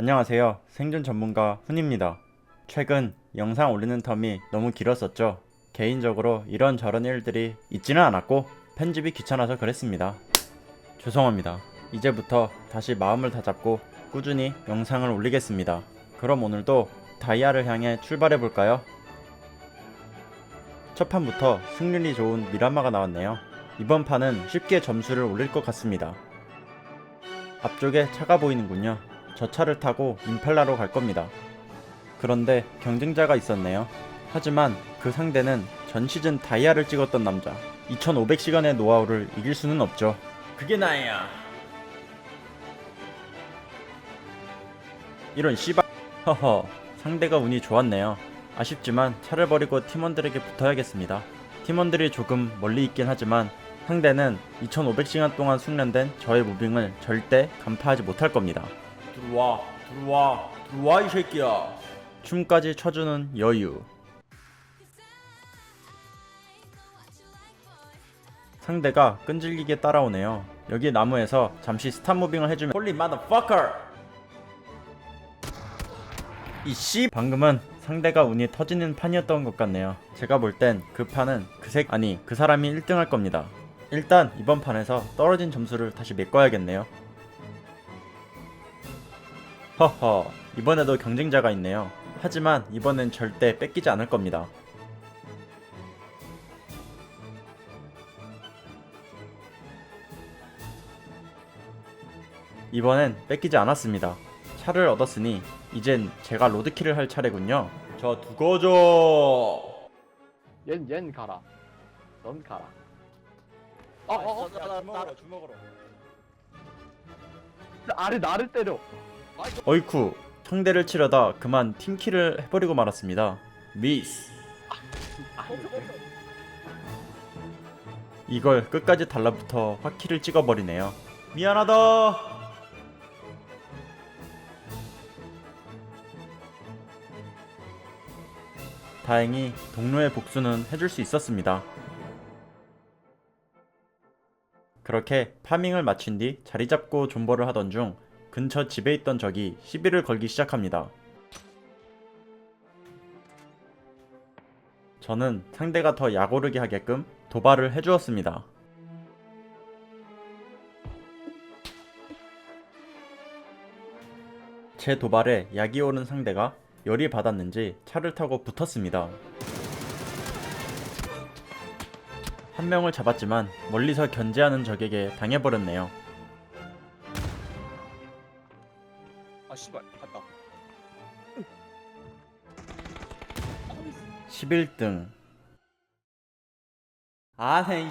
안녕하세요. 생존 전문가 훈입니다. 최근 영상 올리는 텀이 너무 길었었죠. 개인적으로 이런저런 일들이 있지는 않았고 편집이 귀찮아서 그랬습니다. 죄송합니다. 이제부터 다시 마음을 다잡고 꾸준히 영상을 올리겠습니다. 그럼 오늘도 다이아를 향해 출발해 볼까요? 첫 판부터 승률이 좋은 미라마가 나왔네요. 이번 판은 쉽게 점수를 올릴 것 같습니다. 앞쪽에 차가 보이는군요. 저 차를 타고 임팔라로 갈 겁니다. 그런데 경쟁자가 있었네요. 하지만 그 상대는 전 시즌 다이아를 찍었던 남자. 2500시간의 노하우를 이길 수는 없죠. 그게 나야. 이런 씨발. 허허. 상대가 운이 좋았네요. 아쉽지만 차를 버리고 팀원들에게 붙어야겠습니다. 팀원들이 조금 멀리 있긴 하지만 상대는 2500시간 동안 숙련된 저의 무빙을 절대 간파하지 못할 겁니다. 들어와, 들어와, 들어와 이 새끼야. 춤까지 춰주는 여유. 상대가 끈질기게 따라오네요. 여기 나무에서 잠시 스탑 무빙을 해주면 홀리 마더퍼커! 이씨 방금은 상대가 운이 터지는 판이었던 것 같네요. 제가 볼 땐 그 판은 그색 아니 그 사람이 1등 할 겁니다. 일단 이번 판에서 떨어진 점수를 다시 메꿔야겠네요. 허허 이번에도 경쟁자가 있네요. 하지만 이번엔 절대 뺏기지 않을 겁니다. 이번엔 뺏기지 않았습니다. 차를 얻었으니 이젠 제가 로드킬을 할 차례군요. 저 두고줘. 얜, 얜 가라. 넌 가라. 어, 어, 어, 나, 나, 나, 주먹으로. 아래 나를 때려. 어이쿠 상대를 치려다 그만 팀킬을 해버리고 말았습니다. 미스. 이걸 끝까지 달라붙어 화키를 찍어버리네요. 미안하다. 다행히 동료의 복수는 해줄 수 있었습니다. 그렇게 파밍을 마친 뒤 자리 잡고 존버를 하던 중 근처 집에 있던 적이 시비를 걸기 시작합니다. 저는 상대가 더 약오르게 하게끔 도발을 해주었습니다. 제 도발에 약이 오른 상대가 열이 받았는지 차를 타고 붙었습니다. 한 명을 잡았지만 멀리서 견제하는 적에게 당해버렸네요. 아 씨발 갔다 11등. 아네 씨발